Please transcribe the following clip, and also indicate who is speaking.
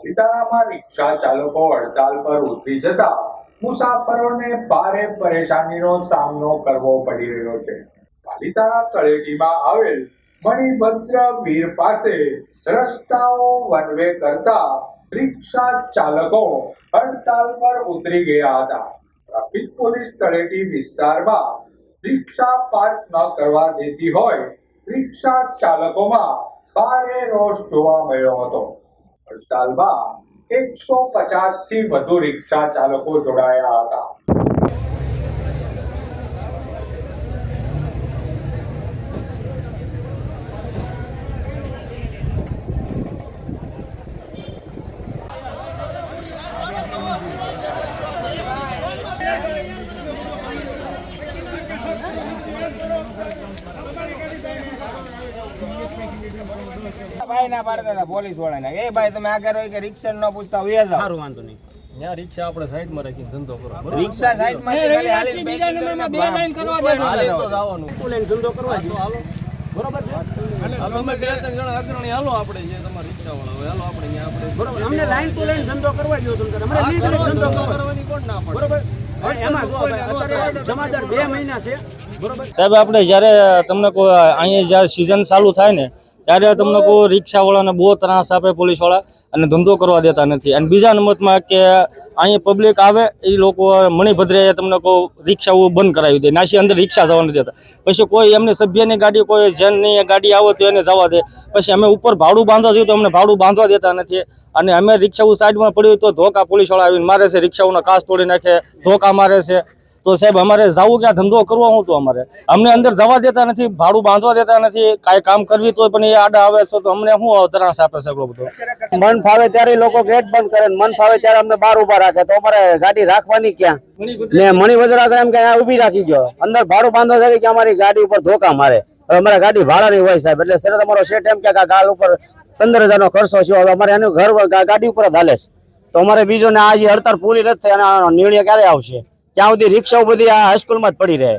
Speaker 1: પાલિતાણામાં રિક્ષા ચાલકો હડતાલ પર ઉતરી જતા મુસાફરોને ભારે પરેશાનીનો સામનો કરવો પડી રહ્યો છે. પાલિતાણા તળેટીમાં આવેલ મણિભદ્ર વીર પાસે રસ્તાઓ વનવે કરતા રિક્ષા ચાલકો હડતાલ પર ઉતરી ગયા હતા. ટ્રાફિક પોલીસ તળેટી વિસ્તારમાં રિક્ષા પાર્ક ન કરવા દેતી હોય રિક્ષા ચાલકોમાં ભારે રોષ જોવા મળ્યો હતો. હડતાલમાં એકસો પચાસથી વધુ રિક્ષા ચાલકો જોડાયા હતા.
Speaker 2: ભાઈ ના પાડતા હતા પોલીસ વાળાને. એ ભાઈ તમે આગળ હોય કે રિક્ષા ન પૂછતા હોય
Speaker 3: સારું વાંધો નહીં.
Speaker 4: ત્યાં રિક્ષા આપણે સાઈડમાં રાખીને ધંધો કરો.
Speaker 2: રિક્ષા સાઈડમાં ખાલી હાલીને
Speaker 3: બીજા
Speaker 2: packing
Speaker 3: નંબરમાં બે લાઈન કરવા
Speaker 2: ઉપર
Speaker 3: દેજો.
Speaker 4: તો જવાનું.
Speaker 3: લઈને ધંધો કરવા
Speaker 4: હાલો, હાલો.
Speaker 3: બરોબર છે?
Speaker 4: તમે બે ત્રણ જણા અગ્રણી. હાલો આપણે જે તમારા રિક્ષા વાળા હોય હાલો આપણે અહીંયા આપણે
Speaker 3: બરોબર અમને લાઈન ટુ લાઈન ધંધો કરવા અમને
Speaker 4: હા,
Speaker 3: ધંધો
Speaker 4: ધંધો કરવાની કોણ ના પાડે?
Speaker 3: બરોબર? એમાં જો અત્યારે જમાદાર બે મહિના છે. બરોબર?
Speaker 5: સાહેબ આપણે જ્યારે તમને કોઈ અહીંયા જ્યારે સિઝન ચાલુ થાય ને ત્યારે તમને કોઈ રિક્ષાવાળાને બહુ ત્રાસ આપે પોલીસવાળા અને ધંધો કરવા દેતા નથી. અને બીજા નંબરમાં કે અહીંયા પબ્લિક આવે એ લોકો મણિભદ્રે તમને કહું, રિક્ષાઓ બંધ કરાવી દે. નાસી અંદર રિક્ષા જવા નથી દેતા. પછી કોઈ એમની સભ્યની ગાડી, કોઈ જેનની ગાડી આવે તો એને જવા દે. પછી અમે ઉપર ભાડું બાંધવા જોઈએ તો અમને ભાડું બાંધવા દેતા નથી. અને અમે રિક્ષાઓ સાઈડમાં પડ્યું તો ધોકા પોલીસવાળા આવીને મારે છે, રિક્ષાઓના કાચ તોડી નાખે, ધોકા મારે છે. તો સાહેબ અમારે જવું ક્યાં? ધંધો કરવો હું તો અમારે. અમને અંદર જવા દેતા નથી ભાડું બાંધવા દેતા નથી કાંઈ કામ કરવી તો પણ એ આડા આવે છે તો અમને શું ત્રાસ આપે છે બધો?
Speaker 2: મન ફાવે ત્યારે લોકો ગેટ બંધ કરે મન ફાવે ત્યારે અમને બહાર ઊભા રાખે. તો અમારે ગાડી રાખવાની ક્યાં? ને મણિભદ્ર આગળ એમ કે ઊભી રાખી ગયો. અંદર ભાડું બાંધવા જાય કે અમારી ગાડી ઉપર ધોકા મારે. અમારે ગાડી ભાડાની હોય સાહેબ એટલે સર તમારો શેઠ એમ કે ગાલ ઉપર પંદર હજાર નો ખર્ચો છે હવે અમારે એનું ઘર ગાડી ઉપર જ હાલે છે. તો અમારે બીજો ને આજે હડતાળ પૂરી નથી અને નિર્ણય ક્યારે આવશે? ત્યાં સુધી રિક્ષાઓ બધી આ હાઈસ્કૂલમાં જ પડી રહે.